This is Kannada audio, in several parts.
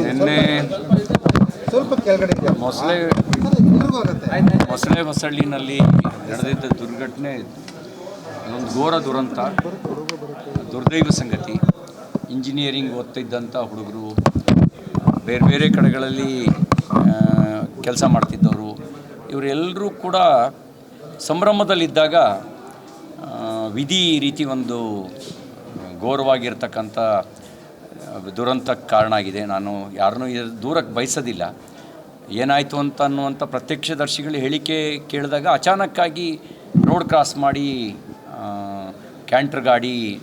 ನಿನ್ನೆ ಮೊಸಳೆ ಮೊಸಳೆ ಹೊಸಳ್ಳಿನಲ್ಲಿ ನಡೆದಿದ್ದ ದುರ್ಘಟನೆ ಒಂದು ಘೋರ ದುರಂತ ದುರ್ದೈವ ಸಂಗತಿ. ಇಂಜಿನಿಯರಿಂಗ್ ಓದ್ತಿದ್ದಂಥ ಹುಡುಗರು ಬೇರೆ ಬೇರೆ ಕಡೆಗಳಲ್ಲಿ ಕೆಲಸ ಮಾಡ್ತಿದ್ದವರು ಇವರೆಲ್ಲರೂ ಕೂಡ ಸಂಭ್ರಮದಲ್ಲಿದ್ದಾಗ ವಿಧಿ ಈ ರೀತಿ ಒಂದು ಘೋರವಾಗಿರ್ತಕ್ಕಂಥ ದುರಂತಕ್ಕೆ ಕಾರಣ ಆಗಿದೆ. ನಾನು ಯಾರನ್ನೂ ದೂರಕ್ಕೆ ಬಯಸೋದಿಲ್ಲ. ಏನಾಯಿತು ಅಂತ ಅನ್ನುವಂಥ ಪ್ರತ್ಯಕ್ಷದರ್ಶಿಗಳು ಹೇಳಿಕೆ ಕೇಳಿದಾಗ ಅಚಾನಕ್ಕಾಗಿ ರೋಡ್ ಕ್ರಾಸ್ ಮಾಡಿ ಕ್ಯಾಂಟರ್ ಗಾಡಿ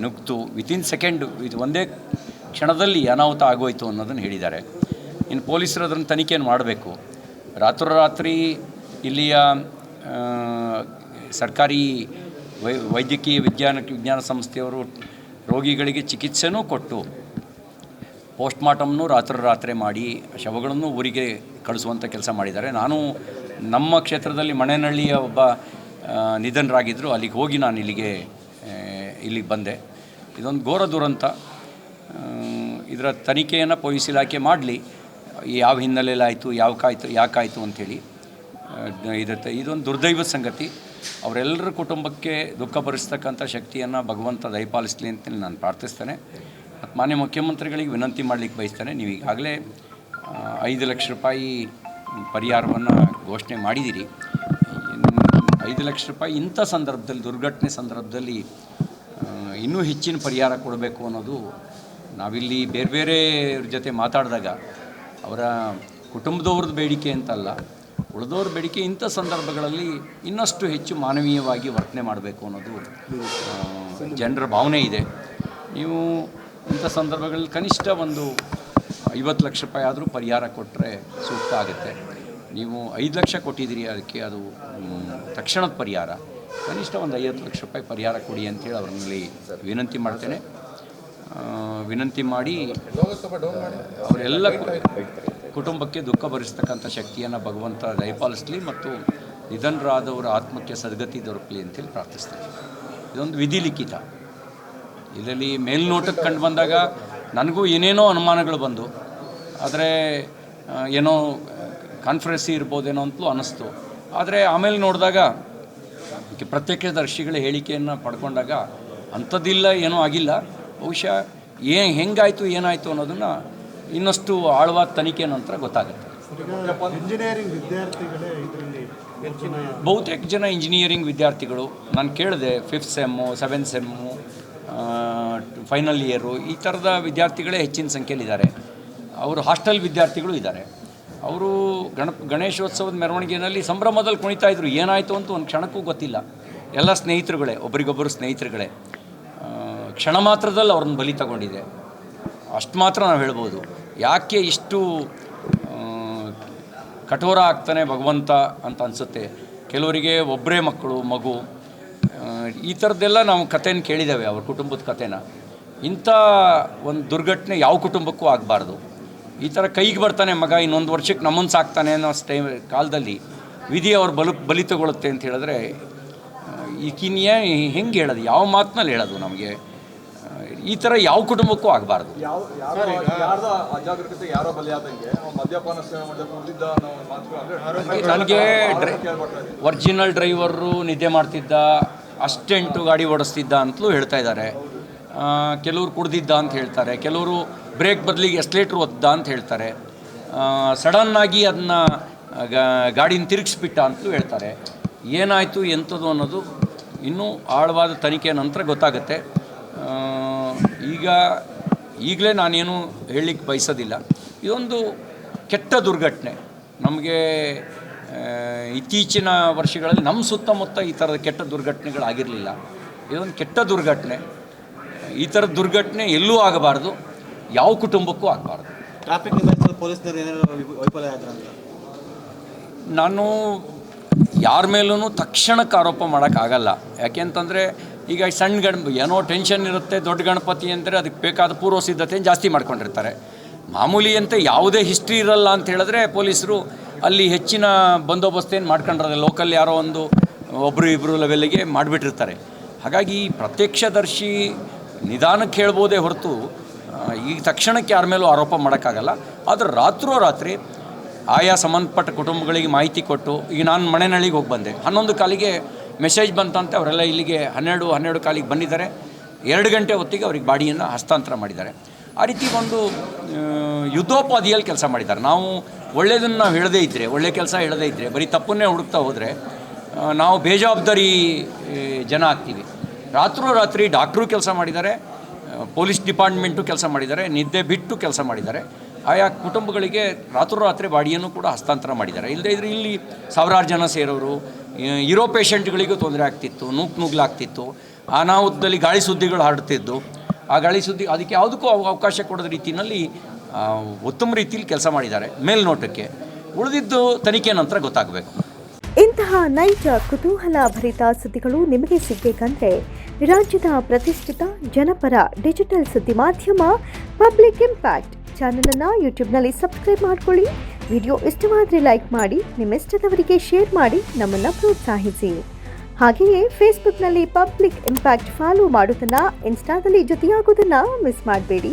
ನುಗ್ತು. ವಿತಿನ್ ಸೆಕೆಂಡ್ ಇದು ಒಂದೇ ಕ್ಷಣದಲ್ಲಿ ಅನಾಹುತ ಆಗೋಯ್ತು ಅನ್ನೋದನ್ನು ಹೇಳಿದ್ದಾರೆ. ಇನ್ನು ಪೊಲೀಸರು ಅದನ್ನು ತನಿಖೆಯನ್ನು ಮಾಡಬೇಕು. ರಾತ್ರೋರಾತ್ರಿ ಇಲ್ಲಿಯ ಸರ್ಕಾರಿ ವೈ, ವೈದ್ಯಕೀಯ ವಿಜ್ಞಾನ ವಿಜ್ಞಾನ ಸಂಸ್ಥೆಯವರು ರೋಗಿಗಳಿಗೆ ಚಿಕಿತ್ಸೆನೂ ಕೊಟ್ಟು ಪೋಸ್ಟ್ಮಾರ್ಟಮ್ನು ರಾತ್ರೋರಾತ್ರಿ ಮಾಡಿ ಶವಗಳನ್ನು ಊರಿಗೆ ಕಳಿಸುವಂಥ ಕೆಲಸ ಮಾಡಿದ್ದಾರೆ. ನಾನು ನಮ್ಮ ಕ್ಷೇತ್ರದಲ್ಲಿ ಮಣೆನಹಳ್ಳಿಯ ಒಬ್ಬ ನಿಧನರಾಗಿದ್ದರು. ಅಲ್ಲಿಗೆ ಹೋಗಿ ನಾನು ಇಲ್ಲಿಗೆ ಇಲ್ಲಿಗೆ ಬಂದೆ. ಇದೊಂದು ಘೋರ ದುರಂತ. ಇದರ ತನಿಖೆಯನ್ನು ಪೊಲೀಸ್ ಇಲಾಖೆ ಮಾಡಲಿ. ಯಾವ ಹಿನ್ನೆಲೆಯಲ್ಲಿ ಆಯಿತು ಕಾಯ್ತು ಯಾಕಾಯಿತು ಅಂಥೇಳಿ. ಇದತ್ತೆ ಇದೊಂದು ದುರ್ದೈವದ ಸಂಗತಿ. ಅವರೆಲ್ಲರ ಕುಟುಂಬಕ್ಕೆ ದುಃಖ ಭರಿಸ್ತಕ್ಕಂಥ ಶಕ್ತಿಯನ್ನು ಭಗವಂತ ದಯಪಾಲಿಸಲಿ ಅಂತೇಳಿ ನಾನು ಪ್ರಾರ್ಥಿಸ್ತೇನೆ. ಮತ್ತು ಮಾನ್ಯ ಮುಖ್ಯಮಂತ್ರಿಗಳಿಗೆ ವಿನಂತಿ ಮಾಡಲಿಕ್ಕೆ ಬಯಸ್ತೇನೆ ನೀವು ಈಗಾಗಲೇ ಐದು ಲಕ್ಷ ರೂಪಾಯಿ ಪರಿಹಾರವನ್ನು ಘೋಷಣೆ ಮಾಡಿದ್ದೀರಿ ಐದು ಲಕ್ಷ ರೂಪಾಯಿ ಇಂಥ ಸಂದರ್ಭದಲ್ಲಿ, ದುರ್ಘಟನೆ ಸಂದರ್ಭದಲ್ಲಿ ಇನ್ನೂ ಹೆಚ್ಚಿನ ಪರಿಹಾರ ಕೊಡಬೇಕು ಅನ್ನೋದು ನಾವಿಲ್ಲಿ ಬೇರೆ ಬೇರೆ ಜೊತೆ ಮಾತಾಡಿದಾಗ, ಅವರ ಕುಟುಂಬದವ್ರದ್ದು ಬೇಡಿಕೆ ಅಂತಲ್ಲ, ಉಳಿದವ್ರ ಬೇಡಿಕೆ ಇಂಥ ಸಂದರ್ಭಗಳಲ್ಲಿ ಇನ್ನಷ್ಟು ಹೆಚ್ಚು ಮಾನವೀಯವಾಗಿ ವರ್ತನೆ ಮಾಡಬೇಕು ಅನ್ನೋದು ಜನರ ಭಾವನೆ ಇದೆ. ನೀವು ಇಂಥ ಸಂದರ್ಭಗಳಲ್ಲಿ ಕನಿಷ್ಠ ಒಂದು ಐವತ್ತು ಲಕ್ಷ ರೂಪಾಯಿ ಆದರೂ ಪರಿಹಾರ ಕೊಟ್ಟರೆ ಸೂಕ್ತ ಆಗುತ್ತೆ. ನೀವು ಐದು ಲಕ್ಷ ಕೊಟ್ಟಿದ್ದೀರಿ ಅದಕ್ಕೆ ಅದು ತಕ್ಷಣದ ಪರಿಹಾರ. ಕನಿಷ್ಠ ಒಂದು ಐವತ್ತು ಲಕ್ಷ ರೂಪಾಯಿ ಪರಿಹಾರ ಕೊಡಿ ಅಂತೇಳಿ ಅವ್ರಲ್ಲಿ ವಿನಂತಿ ಮಾಡ್ತೇನೆ. ವಿನಂತಿ ಮಾಡಿ ಅವರೆಲ್ಲ ಕುಟುಂಬಕ್ಕೆ ದುಃಖ ಭರಿಸ್ತಕ್ಕಂಥ ಶಕ್ತಿಯನ್ನು ಭಗವಂತ ದಯಪಾಲಿಸಲಿ ಮತ್ತು ನಿಧನರಾದವರ ಆತ್ಮಕ್ಕೆ ಸದ್ಗತಿ ದೊರಕಲಿ ಅಂತೇಳಿ ಪ್ರಾರ್ಥಿಸ್ತೇನೆ. ಇದೊಂದು ವಿಧಿ ಲಿಖಿತ ಇದರಲ್ಲಿ ಮೇಲ್ನೋಟಕ್ಕೆ ಕಂಡು ಬಂದಾಗ ನನಗೂ ಏನೇನೋ ಅನುಮಾನಗಳು ಬಂದು ಆದರೆ ಏನೋ ಕಾನ್ಫರೆನ್ಸಿ ಇರ್ಬೋದೇನೋ ಅಂತಲೂ ಅನ್ನಿಸ್ತು. ಆದರೆ ಆಮೇಲೆ ನೋಡಿದಾಗ ಪ್ರತ್ಯಕ್ಷ ಪ್ರತ್ಯಕ್ಷದರ್ಶಿಗಳ ಹೇಳಿಕೆಯನ್ನು ಪಡ್ಕೊಂಡಾಗ ಅಂಥದ್ದಿಲ್ಲ ಏನೂ ಆಗಿಲ್ಲ. ಬಹುಶಃ ಏನು ಹೆಂಗಾಯಿತು ಏನಾಯಿತು ಅನ್ನೋದನ್ನು ಇನ್ನಷ್ಟು ಆಳವಾದ ತನಿಖೆ ನಂತರ ಗೊತ್ತಾಗುತ್ತೆ. ಇಂಜಿನಿಯರಿಂಗ್ ವಿದ್ಯಾರ್ಥಿಗಳೇ ಇದರಲ್ಲಿ ಬಹುತೇಕ ಜನ ಇಂಜಿನಿಯರಿಂಗ್ ವಿದ್ಯಾರ್ಥಿಗಳು. ನಾನು ಕೇಳಿದೆ fifth sem seventh sem final year ಈ ಥರದ ವಿದ್ಯಾರ್ಥಿಗಳೇ ಹೆಚ್ಚಿನ ಸಂಖ್ಯೆಯಲ್ಲಿದ್ದಾರೆ. ಅವರು ಹಾಸ್ಟೆಲ್ ವಿದ್ಯಾರ್ಥಿಗಳು ಇದ್ದಾರೆ. ಅವರು ಗಣ, ಗಣೇಶೋತ್ಸವದ ಮೆರವಣಿಗೆಯಲ್ಲಿ ಸಂಭ್ರಮದಲ್ಲಿ ಕುಣಿತಾ ಇದ್ರು. ಏನಾಯಿತು ಅಂತ ಒಂದು ಕ್ಷಣಕ್ಕೂ ಗೊತ್ತಿಲ್ಲ. ಎಲ್ಲ ಸ್ನೇಹಿತರುಗಳೇ ಒಬ್ರಿಗೊಬ್ಬರು ಸ್ನೇಹಿತರುಗಳೇ. ಕ್ಷಣ ಮಾತ್ರದಲ್ಲಿ ಅವ್ರನ್ನ ಬಲಿ ತಗೊಂಡಿದೆ. ಅಷ್ಟು ಮಾತ್ರ ನಾವು ಹೇಳ್ಬೋದು. ಯಾಕೆ ಇಷ್ಟು ಕಠೋರ ಆಗ್ತಾನೆ ಭಗವಂತ ಅಂತ ಅನಿಸುತ್ತೆ. ಕೆಲವರಿಗೆ ಒಬ್ಬರೇ ಮಕ್ಕಳು, ಮಗು ಈ ಥರದ್ದೆಲ್ಲ ನಾವು ಕಥೆನ ಕೇಳಿದ್ದೇವೆ ಅವ್ರ ಕುಟುಂಬದ ಕಥೆನ. ಇಂಥ ಒಂದು ದುರ್ಘಟನೆ ಯಾವ ಕುಟುಂಬಕ್ಕೂ ಆಗಬಾರ್ದು. ಈ ಥರ ಕೈಗೆ ಬರ್ತಾನೆ ಮಗ ಇನ್ನೊಂದು ವರ್ಷಕ್ಕೆ ನಮ್ಮನ್ನು ಸಾಕ್ತಾನೆ ಅನ್ನೋ ಟೈಮ್ ಕಾಲದಲ್ಲಿ ವಿಧಿ ಅವ್ರ ಬಲು ಬಲಿ ತಗೊಳುತ್ತೆ ಅಂತ ಹೇಳಿದ್ರೆ ಈಗಿನ್ಯ ಹೆಂಗೆ ಹೇಳೋದು? ಯಾವ ಮಾತಿನಲ್ಲಿ ಹೇಳೋದು ನಮಗೆ? ಈ ಥರ ಯಾವ ಕುಟುಂಬಕ್ಕೂ ಆಗಬಾರ್ದು. ನನಗೆ ಡ್ರೈ ಒರಿಜಿನಲ್ ಡ್ರೈವರು ನಿದ್ದೆ ಮಾಡ್ತಿದ್ದ. ಅಸ್ಟೆಂಟು ಗಾಡಿ ಓಡಿಸ್ತಿದ್ದ ಅಂತಲೂ ಹೇಳ್ತಾ ಇದ್ದಾರೆ. ಕೆಲವರು ಕುಡ್ದಿದ್ದ ಅಂತ ಹೇಳ್ತಾರೆ, ಕೆಲವರು ಬ್ರೇಕ್ ಬದಲಿಗೆ ಎಸ್ಲೇಟ್ರ್ ಒದ್ದ ಅಂತ ಹೇಳ್ತಾರೆ. ಸಡನ್ನಾಗಿ ಅದನ್ನ ಗಾಡಿನ ತಿರುಗಿಸ್ಬಿಟ್ಟ ಅಂತಲೂ ಹೇಳ್ತಾರೆ. ಏನಾಯಿತು, ಎಂಥದ್ದು ಅನ್ನೋದು ಇನ್ನೂ ಆಳವಾದ ತನಿಖೆ ನಂತರ ಗೊತ್ತಾಗುತ್ತೆ. ಈಗ ಈಗಲೇ ನಾನೇನು ಹೇಳಲಿಕ್ಕೆ ಬಯಸೋದಿಲ್ಲ. ಇದೊಂದು ಕೆಟ್ಟ ದುರ್ಘಟನೆ. ನಮಗೆ ಇತ್ತೀಚಿನ ವರ್ಷಗಳಲ್ಲಿ ನಮ್ಮ ಸುತ್ತಮುತ್ತ ಈ ಥರದ ಕೆಟ್ಟ ದುರ್ಘಟನೆಗಳಾಗಿರಲಿಲ್ಲ. ಇದೊಂದು ಕೆಟ್ಟ ದುರ್ಘಟನೆ. ಈ ಥರದ ದುರ್ಘಟನೆ ಎಲ್ಲೂ ಆಗಬಾರ್ದು. ಯಾವ ಕುಟುಂಬಕ್ಕೂ ಆಗಬಾರ್ದು. ಟ್ರಾಫಿಕ್ ನಾನು ಯಾರ ಮೇಲೂ ತಕ್ಷಣಕ್ಕೆ ಆರೋಪ ಮಾಡೋಕ್ಕಾಗಲ್ಲ ಯಾಕೆಂತಂದರೆ ಈಗ ಸಣ್ಣ ಗಣ ಏನೋ ಟೆನ್ಷನ್ ಇರುತ್ತೆ ದೊಡ್ಡ ಗಣಪತಿ ಅಂದರೆ ಅದಕ್ಕೆ ಬೇಕಾದ ಪೂರ್ವ ಸಿದ್ಧತೆಯನ್ನು ಜಾಸ್ತಿ ಮಾಡ್ಕೊಂಡಿರ್ತಾರೆ. ಮಾಮೂಲಿಯಂತೆ ಯಾವುದೇ ಹಿಸ್ಟ್ರಿ ಇರಲ್ಲ ಅಂತ ಹೇಳಿದ್ರೆ ಪೊಲೀಸರು ಅಲ್ಲಿ ಹೆಚ್ಚಿನ ಬಂದೋಬಸ್ತೇನು ಮಾಡ್ಕೊಂಡಿರೋದು? ಲೋಕಲ್ ಯಾರೋ ಒಂದು ಒಬ್ಬರು ಇಬ್ಬರು ಲೆವೆಲ್ಲಿಗೆ ಮಾಡಿಬಿಟ್ಟಿರ್ತಾರೆ. ಹಾಗಾಗಿ ಪ್ರತ್ಯಕ್ಷದರ್ಶಿ ನಿಧಾನಕ್ಕೆ ಹೇಳ್ಬೋದೇ ಹೊರತು ಈ ತಕ್ಷಣಕ್ಕೆ ಯಾರ ಮೇಲೂ ಆರೋಪ ಮಾಡೋಕ್ಕಾಗಲ್ಲ. ಆದರೆ ರಾತ್ರೋರಾತ್ರಿ ಆಯಾ ಸಂಬಂಧಪಟ್ಟ ಕುಟುಂಬಗಳಿಗೆ ಮಾಹಿತಿ ಕೊಟ್ಟು, ಈಗ ನಾನು ಮನೆನಳ್ಳಿಗೆ ಹೋಗಿ ಬಂದೆ. ಹನ್ನೊಂದು ಕಾಲಿಗೆ ಮೆಸೇಜ್ ಬಂತಂತೆ, ಅವರೆಲ್ಲ ಇಲ್ಲಿಗೆ ಹನ್ನೆರಡು ಹನ್ನೆರಡು ಕಾಲಿಗೆ ಬಂದಿದ್ದಾರೆ. ಎರಡು ಗಂಟೆ ಹೊತ್ತಿಗೆ ಅವ್ರಿಗೆ ಬಾಡಿಯನ್ನು ಹಸ್ತಾಂತರ ಮಾಡಿದ್ದಾರೆ. ಆ ರೀತಿ ಒಂದು ಯುದ್ಧೋಪಾದಿಯಲ್ಲಿ ಕೆಲಸ ಮಾಡಿದ್ದಾರೆ. ನಾವು ಒಳ್ಳೆಯದನ್ನು ನಾವು ಹೇಳದೇ ಇದ್ದರೆ ಒಳ್ಳೆ ಕೆಲಸ ಹೇಳದೇ ಇದ್ದರೆ ಬರೀ ತಪ್ಪನ್ನೇ ಹುಡುಕ್ತಾ ಹೋದರೆ ನಾವು ಬೇಜವಾಬ್ದಾರಿ ಜನ ಆಗ್ತೀವಿ. ರಾತ್ರೋರಾತ್ರಿ ಡಾಕ್ಟ್ರು ಕೆಲಸ ಮಾಡಿದ್ದಾರೆ ಪೊಲೀಸ್ ಡಿಪಾರ್ಟ್ಮೆಂಟು ಕೆಲಸ ಮಾಡಿದ್ದಾರೆ, ನಿದ್ದೆ ಬಿಟ್ಟು ಕೆಲಸ ಮಾಡಿದ್ದಾರೆ. ಆಯಾ ಕುಟುಂಬಗಳಿಗೆ ರಾತ್ರೋರಾತ್ರಿ ಬಾಡಿಯನ್ನು ಕೂಡ ಹಸ್ತಾಂತರ ಮಾಡಿದ್ದಾರೆ. ಇಲ್ಲದೇ ಇದ್ರೆ ಇಲ್ಲಿ ಸಾವಿರಾರು ಜನ ಸೇರೋರು ಇರೋ ಪೇಷಂಟ್ಗಳಿಗೂ ತೊಂದರೆ ಆಗ್ತಿತ್ತು, ನೂಕ್ ನುಗ್ಲಾಗ್ತಿತ್ತು ಅನಾಹುತದಲ್ಲಿ ಗಾಳಿ ಸುದ್ದಿಗಳು ಹರಡ್ತಿದ್ದು. ಆ ಗಾಳಿ ಸುದ್ದಿ, ಅದಕ್ಕೆ ಯಾವುದಕ್ಕೂ ಅವ- ಅವಕಾಶ ಕೊಡೋದ ರೀತಿಯಲ್ಲಿ ಉತ್ತಮ ರೀತಿಯಲ್ಲಿ ಕೆಲಸ ಮಾಡಿದ್ದಾರೆ ಮೇಲ್ನೋಟಕ್ಕೆ. ಉಳಿದಿದ್ದು ತನಿಖೆ ನಂತರ ಗೊತ್ತಾಗಬೇಕು. ಇಂತಹ ನೈಜ ಕುತೂಹಲ ಭರಿತ ಸುದ್ದಿಗಳು ನಿಮಗೆ ಸಿಗಬೇಕಂದ್ರೆ ರಾಜ್ಯದ ಪ್ರತಿಷ್ಠಿತ ಜನಪರ ಡಿಜಿಟಲ್ ಸುದ್ದಿ ಮಾಧ್ಯಮ ಪಬ್ಲಿಕ್ ಇಂಪ್ಯಾಕ್ಟ್ ಚಾನಲನ್ನು ಯೂಟ್ಯೂಬ್ನಲ್ಲಿ ಸಬ್ಸ್ಕ್ರೈಬ್ ಮಾಡ್ಕೊಳ್ಳಿ. ವಿಡಿಯೋ ಇಷ್ಟವಾದರೆ ಲೈಕ್ ಮಾಡಿ, ನಿಮ್ಮಿಷ್ಟದವರಿಗೆ ಶೇರ್ ಮಾಡಿ, ನಮ್ಮನ್ನು ಪ್ರೋತ್ಸಾಹಿಸಿ. ಹಾಗೆಯೇ ಫೇಸ್ಬುಕ್ನಲ್ಲಿ ಪಬ್ಲಿಕ್ ಇಂಪ್ಯಾಕ್ಟ್ ಫಾಲೋ ಮಾಡೋದನ್ನು ಇನ್ಸ್ಟಾದಲ್ಲಿ ಜೊತೆಯಾಗೋದನ್ನು ಮಿಸ್ ಮಾಡಬೇಡಿ.